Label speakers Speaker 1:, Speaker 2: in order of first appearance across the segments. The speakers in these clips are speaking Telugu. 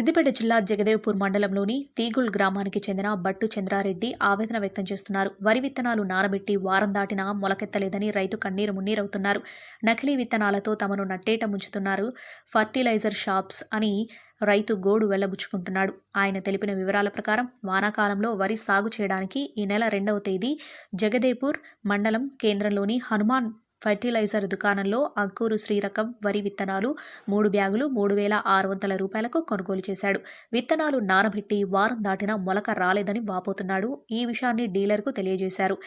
Speaker 1: సిద్దిపేట జిల్లా జగదేవ్పూర్ మండలంలోని తీగుల్ గ్రామానికి చెందిన బట్టు చంద్రారెడ్డి ఆవేదన వ్యక్తం చేస్తున్నారు. వరి విత్తనాలు నానబెట్టి వారం దాటినా మొలకెత్తలేదని రైతు కన్నీరు మున్నీరవుతున్నారు. నకిలీ విత్తనాలతో తమను నట్టేట ముంచుతున్నారు ఫర్టిలైజర్ షాప్స్ అని రైతు గోడు వెళ్ళబుచ్చుకుంటున్నాడు. ఆయన తెలిపిన వివరాల ప్రకారం వానాకాలంలో వరి సాగు చేయడానికి ఈ నెల రెండవ తేదీ జగదేపూర్ మండలం కేంద్రంలోని హనుమాన్ ఫర్టిలైజర్ దుకాణంలో అంకూరు శ్రీరకం వరి విత్తనాలు మూడు బ్యాగులు మూడు వేల ఆరు వందల రూపాయలకు కొనుగోలు చేశాడు. విత్తనాలు నానబెట్టి వారం దాటినా మొలక రాలేదని వాపోతున్నాడు. ఈ విషయాన్ని డీలర్కు తెలియజేశారు.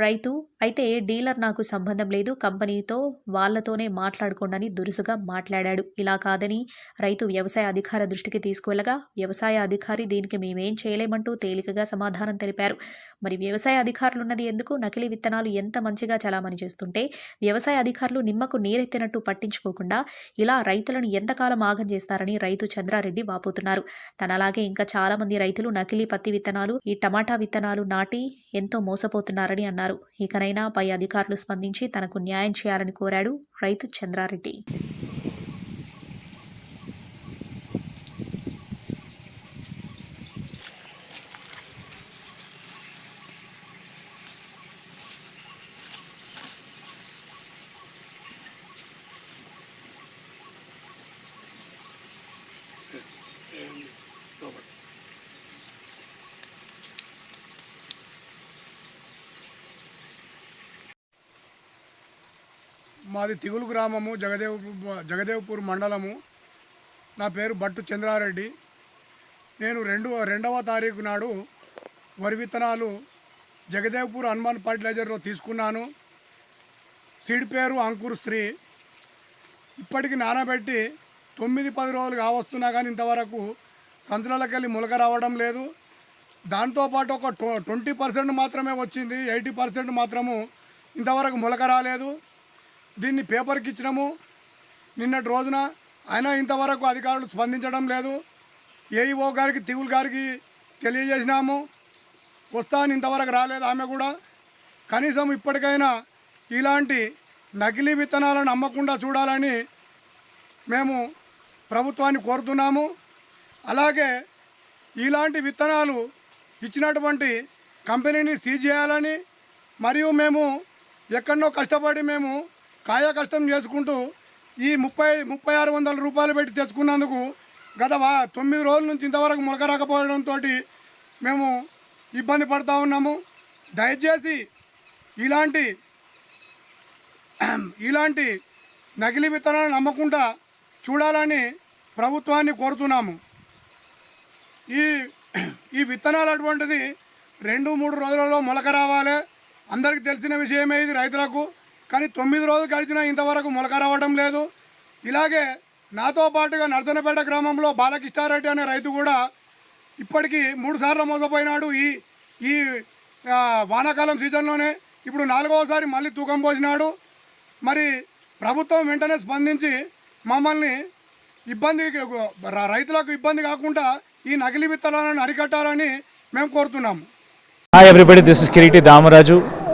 Speaker 1: రైతు అయితే డీలర్ నాకు సంబంధం లేదు. కంపెనీతో వాళ్ళతోనే మాట్లాడుకోండని దురుసుగా మాట్లాడాడు. ఇలా కాదని రైతు వ్యవసాయ అధికార దృష్టికి తీసుకువెళ్ళగా వ్యవసాయ అధికారి దీనికి మేమేం చేయలేమంటూ తేలికగా సమాధానం తెలిపారు. మరి వ్యవసాయ అధికారులు ఉన్నది ఎందుకు? నకిలీ విత్తనాలు ఎంత మంచిగా చలామణి చేస్తుంటే వ్యవసాయ అధికారులు నిమ్మకు నీరెత్తినట్టు పట్టించుకోకుండా ఇలా రైతులను ఎంతకాలం ఆగం చేస్తారని రైతు చంద్రారెడ్డి వాపోతున్నారు. తనలాగే ఇంకా చాలా మంది రైతులు నకిలీ పత్తి విత్తనాలు ఈ టమాటా విత్తనాలు నాటి ఎంతో మోసపోతున్నారని అన్నారు. ఇకనైనా పై అధికారులు స్పందించి తనకు న్యాయం చేయాలని కోరాడు రైతు చంద్రారెడ్డి.
Speaker 2: మాది తిగులు గ్రామము జగదేవ్ జగదేవ్పూర్ మండలము. నా పేరు బట్టు చంద్రారెడ్డి. నేను రెండు రెండవ తారీఖు నాడు వరి విత్తనాలు జగదేవ్పూర్ హనుమాన్ ఫర్టిలైజర్లో తీసుకున్నాను. సీడ్ పేరు అంకుర్ స్త్రీ. ఇప్పటికి నానబెట్టి తొమ్మిది పది రోజులు కావస్తున్నా కానీ ఇంతవరకు సంచులకి వెళ్ళి మొలక రావడం లేదు. దాంతోపాటు ఒక ట్వంటీ పర్సెంట్ మాత్రమే వచ్చింది. ఎయిటీ పర్సెంట్ మాత్రము ఇంతవరకు మొలక రాలేదు. దీన్ని పేపర్కి ఇచ్చినాము. నిన్నటి రోజున అయినా ఇంతవరకు అధికారులు స్పందించడం లేదు. ఏఈఓ గారికి తిగులు గారికి తెలియజేసినాము. వస్తా అని ఇంతవరకు రాలేదు ఆమె కూడా. కనీసం ఇప్పటికైనా ఇలాంటి నకిలీ విత్తనాలను అమ్మకుండా చూడాలని మేము ప్రభుత్వాన్ని కోరుతున్నాము. అలాగే ఇలాంటి విత్తనాలు ఇచ్చినటువంటి కంపెనీని సీజ్ చేయాలని మరియు మేము ఎక్కడనో కష్టపడి మేము కాయ కష్టం చేసుకుంటూ ఈ ముప్పై ముప్పై ఆరు వందల రూపాయలు పెట్టి తెచ్చుకున్నందుకు గత తొమ్మిది రోజుల నుంచి ఇంతవరకు మొలక రాకపోవడంతో మేము ఇబ్బంది పడుతూ ఉన్నాము. దయచేసి ఇలాంటి ఇలాంటి నకిలీ విత్తనాలు నమ్మకుండా చూడాలని ప్రభుత్వాన్ని కోరుతున్నాము. ఈ ఈ విత్తనాలు అటువంటిది రెండు మూడు రోజులలో మొలక రావాలి. అందరికీ తెలిసిన విషయమే ఇది రైతులకు. కానీ తొమ్మిది రోజులు గడిచినా ఇంతవరకు మొలక రావడం లేదు. ఇలాగే నాతో పాటుగా నర్సనపేట గ్రామంలో బాలకృష్ణారెడ్డి అనే రైతు కూడా ఇప్పటికీ మూడుసార్లు మోసపోయినాడు. ఈ ఈ వానాకాలం సీజన్లోనే ఇప్పుడు నాలుగవసారి మళ్ళీ తూకం పోసినాడు. మరి ప్రభుత్వం వెంటనే స్పందించి మమ్మల్ని ఇబ్బంది రైతులకు ఇబ్బంది కాకుండా ఈ నకిలీ విత్తనాలను అరికట్టాలని మేము కోరుతున్నాము.
Speaker 3: Hi everybody this is Kiriti Damaraju